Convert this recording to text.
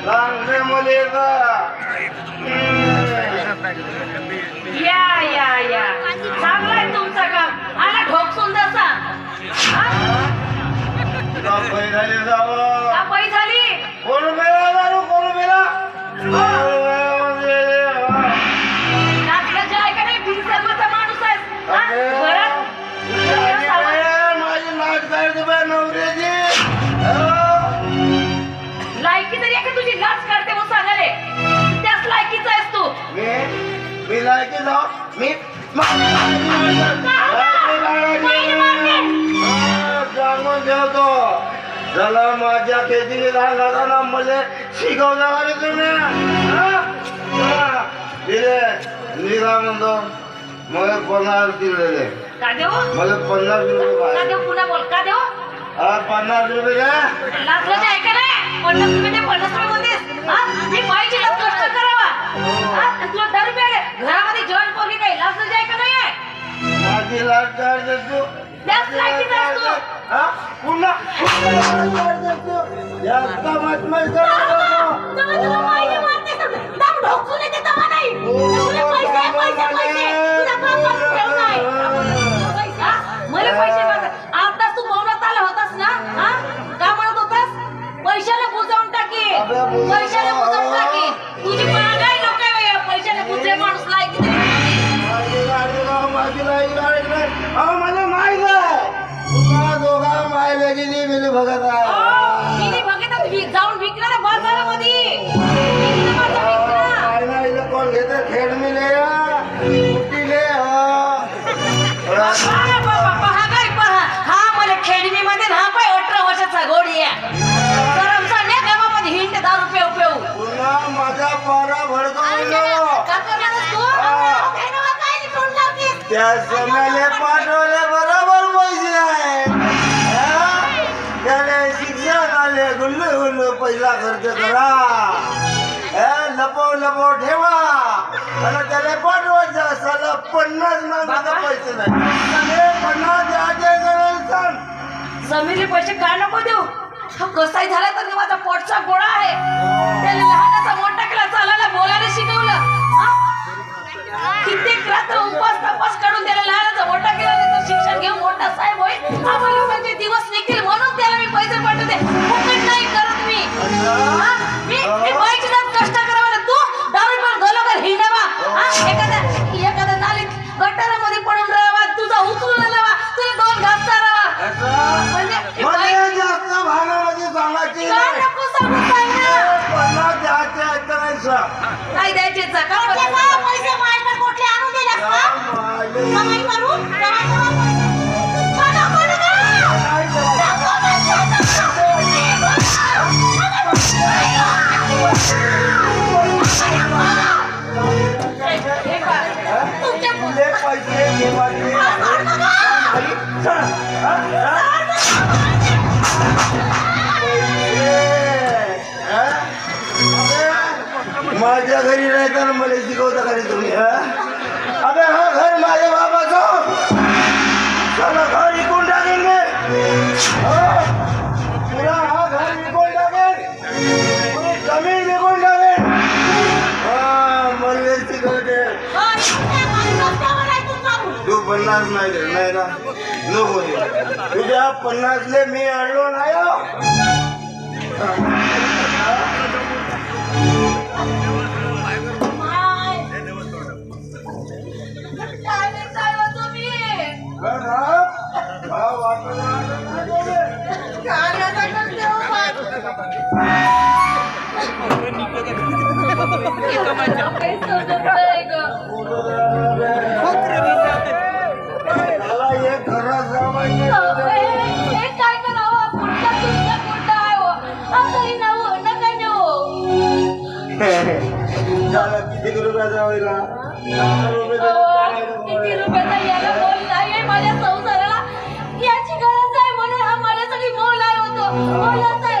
लागले मुलीचा या या या. मी. सांगून ठेवतो. चला माझ्या खेळती राहताना मला शिकवता अरे तुम्ही. दिले. मी काय म्हणतो? मला पन्नास दिलेले. मला पन्नास रुपये पुन्हा बोल. का देऊ? पन्नास रुपये द्या लाचलं जे आहे का नाही पन्नास रुपये ते पन्नास रुपये म्हणतेस? मी पाहिजे लाच कष्ट करावा? आणि तुला माझी लाट काढते तू त्याच लायकीचा आहेस तू. हा? पुन्हा. जास्त मटमट अहो, मला माहीत आहे. पुन्हा दोघा मायला गेली बघत अहो, आहे. त्या समयाले पाठवले बरोबर पैसे आहे? त्याने शिक्षण आले गुल्लू गुल्लू पैसा खर्च करा. हे? लपव लपव ठेवा. आणि त्याला पाठवायचं साला पन्नास मागचा पैसे नाही. पन्नास द्यायचे सांग. समीरले पैसे काय नको देऊ? कसाही झाला तर माझा पोटचा गोळा आहे. त्याला लहानाचा मोठा केला चालायला बोलायला शिकवलं? कित्येक रात्र काढून त्याला लहानाचा मोठा केला तर शिक्षण घेऊन मोठा साहेब होईल. आम्हाला म्हणजे दिवस निघतील म्हणून त्याला मी पैसे पाठवते. फुकट नाही करत मी. हा? कष्ट करावा. तू दारू पण घरोघर हिंडावा हा? एखाद्या एखाद्या नालीत गटारामध्ये पडून राहावा. तुझा उचलून लावा तुला दोन घास चारावा म्हणजे मी बाई- मला जास्त भागामध्ये सांगायची काय नाही. नको सांगू सांग. ना. पन्नास द्यायचे. नाही पैसे माझ्याकडे कुठले आणून दिले माले- माझ्या घरी नाही तर मला शिकवता का रे तुम्ही हा? अबे हा घर माझ्या बाबाचं. चला घर विकून टाकेल मी. हा? तुला हा घर विकून टाकेल. तुझी जमीन विकून टाकेल. हा मला शिकवते तू पन्नास नाही नाही ना. नको तुझ्या पन्नासले मी अडलो नाही किती रुपयाचा होईला किती रुपयाचा याला बोल याची गरज आहे म्हणून हा माझ्यासाठी बोलाय होतो.